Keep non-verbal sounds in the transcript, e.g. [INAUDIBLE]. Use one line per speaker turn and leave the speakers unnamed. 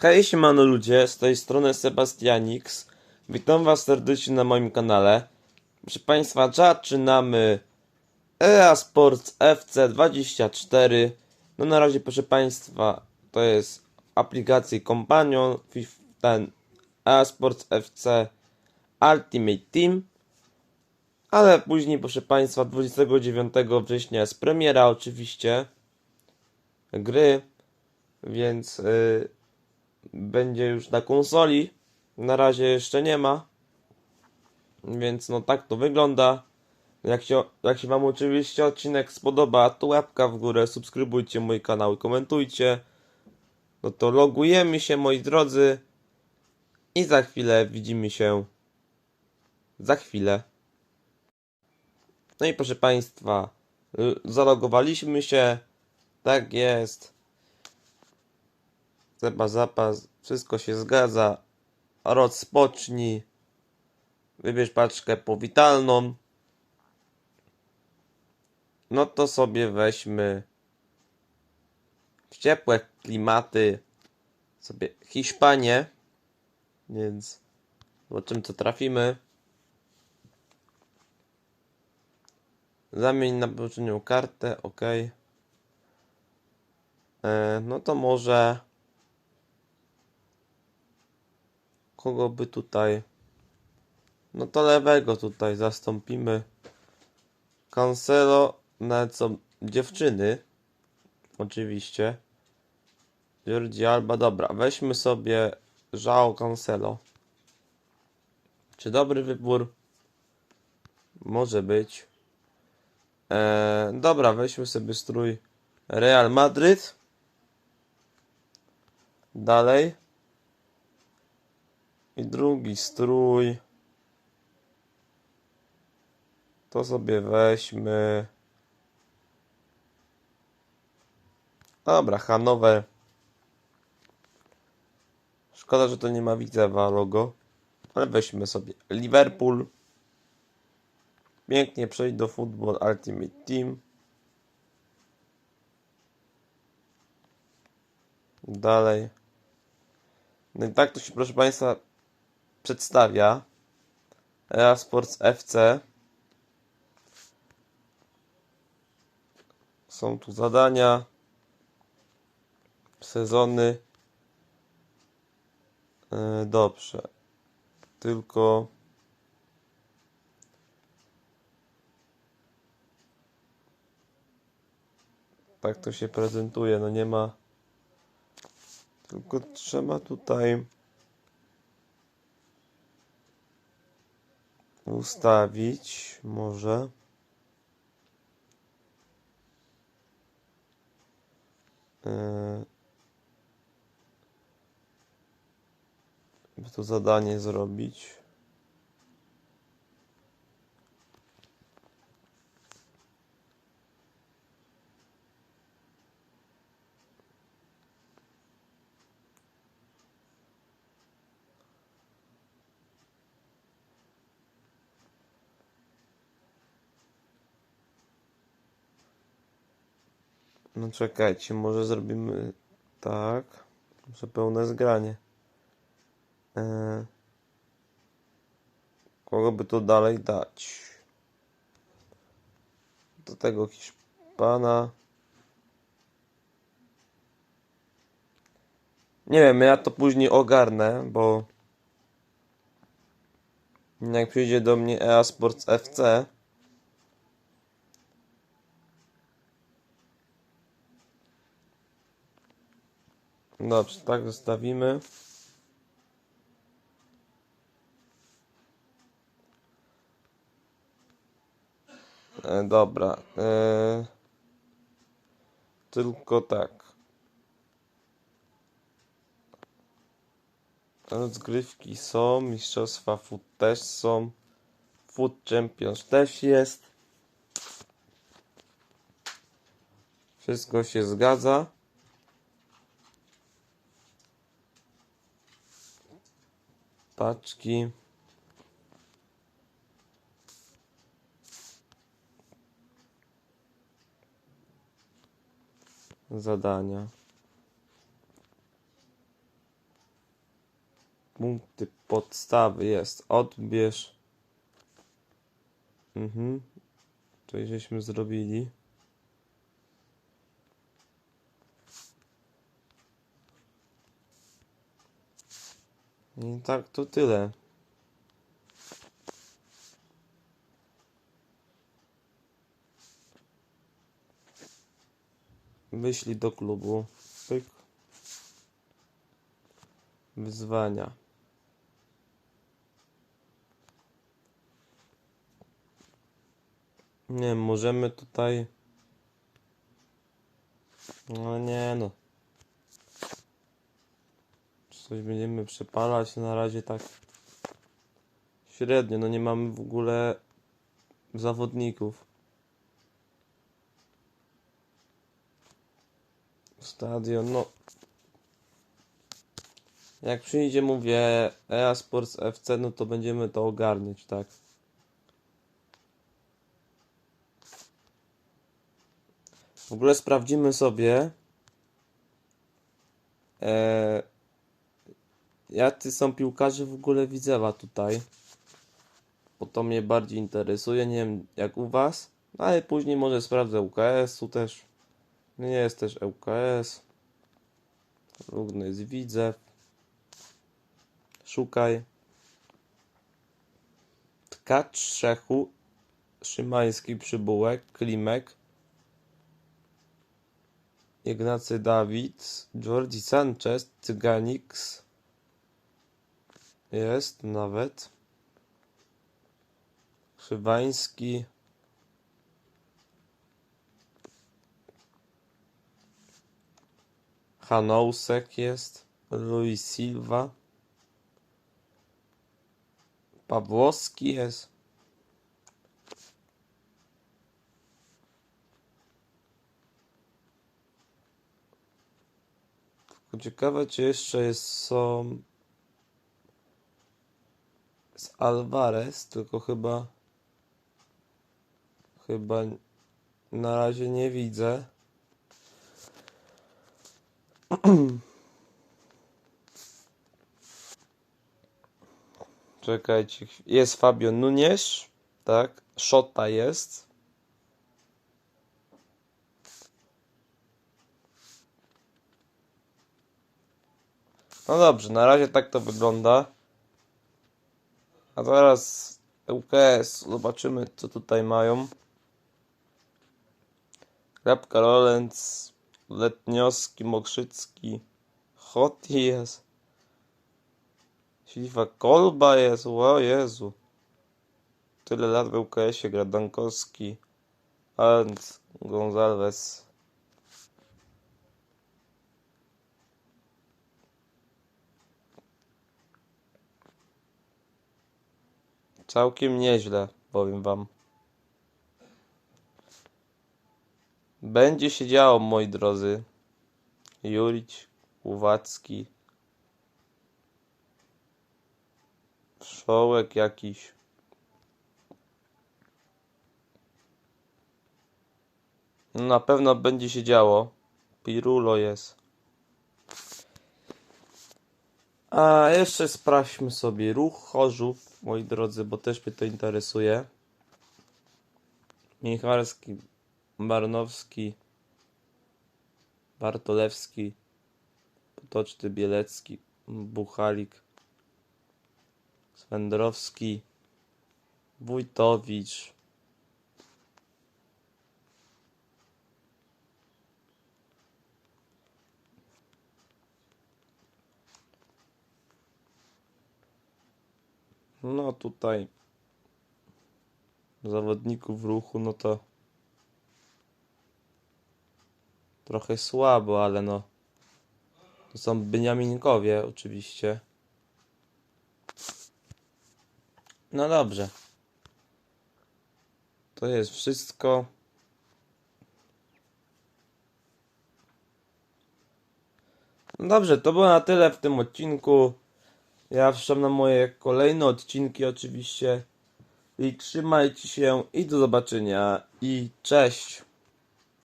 Hej, siemano ludzie, z tej strony Sebastianix. Witam was serdecznie na moim kanale. Proszę państwa, zaczynamy EA Sports FC24. No na razie, proszę państwa, to jest aplikacji Companion, ten EA Sports FC Ultimate Team. Ale później, proszę państwa, 29 września jest premiera oczywiście gry, więc... Yy, będzie już na konsoli. Na razie jeszcze nie ma. Więc no tak to wygląda. Jak się, jak się Wam oczywiście odcinek spodoba, to łapka w górę, subskrybujcie mój kanał i komentujcie. No to logujemy się moi drodzy. I za chwilę widzimy się. Za chwilę. No i proszę Państwa, zalogowaliśmy się. Tak jest. Zeba zapas, wszystko się zgadza. Rozpocznij. Wybierz paczkę powitalną. No to sobie weźmy w ciepłe klimaty sobie Hiszpanię. Więc zobaczymy co trafimy. Zamień na poprzednią kartę, ok. E, no to może kogo by tutaj. No to lewego tutaj zastąpimy. Cancelo nawet są dziewczyny. Oczywiście. Jordi Alba dobra weźmy sobie João Cancelo. Czy dobry wybór? Może być. Eee, dobra weźmy sobie strój Real Madryt. Dalej i drugi strój. To sobie weźmy. Dobra, Hanower. Szkoda, że to nie ma widzewa logo. Ale weźmy sobie Liverpool. Pięknie przejść do Football Ultimate Team. Dalej. No i tak to się, proszę Państwa, przedstawia EA Sports FC. Są tu zadania, sezony. E, Dobrze. Tylko tak to się prezentuje. No nie ma. Tylko trzeba tutaj ustawić może. Yy, by to zadanie zrobić. No czekajcie, może zrobimy tak. Może pełne zgranie. Eee, kogo by tu dalej dać? Do tego Hiszpana. Nie wiem, ja to później ogarnę, bo jak przyjdzie do mnie EA Sports FC, Dobrze, tak zostawimy. E, dobra. E, tylko tak. Rozgrywki są, mistrzostwa food też są. Food Champions też jest. Wszystko się zgadza. Paczki. Zadania. punkty podstawy jest. Odbierz. Mhm. Coś żeśmy zrobili. I tak to tyle. Wyślij do klubu. Pyk. Wyzwania. Nie możemy tutaj. No nie no. Coś będziemy przepalać na razie tak średnio, no nie mamy w ogóle zawodników. Stadion, no. Jak przyjdzie, mówię, EA Sports FC, no to będziemy to ogarniać, tak. W ogóle sprawdzimy sobie, e, jacy są piłkarze w ogóle Widzewa tutaj. Bo to mnie bardziej interesuje, nie wiem jak u was, no ale później może sprawdzę UKS-u też. Nie jest też ŁKS. Równy jest Widzew. Szukaj. Tkacz Szechu. Szymański Przybułek. Klimek. Ignacy Dawid. Jordi Sanchez. Cyganix. Jest nawet. Krzywański. Hanousek jest. Luis Silva. Pawłowski jest. Ciekawe, czy jeszcze jest, są z Alvarez, tylko chyba chyba na razie nie widzę. [CLEARS THROAT] Czekajcie, jest Fabio Nunes, tak? Szota jest. No dobrze, na razie tak to wygląda. A zaraz UKS, zobaczymy co tutaj mają. Grabka Rolenc, Letnioski, Mokrzycki, Hotti jest. Silva Kolba jest, o Jezu. Tyle lat w UKS-ie gra Dankowski, Arndt, Gonzalez. Całkiem nieźle, powiem wam. Będzie się działo, moi drodzy. Jurić, Uwacki. Wszołek jakiś. Na pewno będzie się działo. Pirulo jest. A jeszcze sprawdźmy sobie ruch Chorzów, moi drodzy, bo też mnie to interesuje. Michalski, Barnowski, Bartolewski, Potoczny, Bielecki, Buchalik, Swędrowski, Wójtowicz. No tutaj zawodników ruchu, no to trochę słabo, ale no to są Beniaminkowie oczywiście. No dobrze. To jest wszystko. No dobrze, to było na tyle w tym odcinku. Ja na moje kolejne odcinki oczywiście. I trzymajcie się i do zobaczenia. I cześć.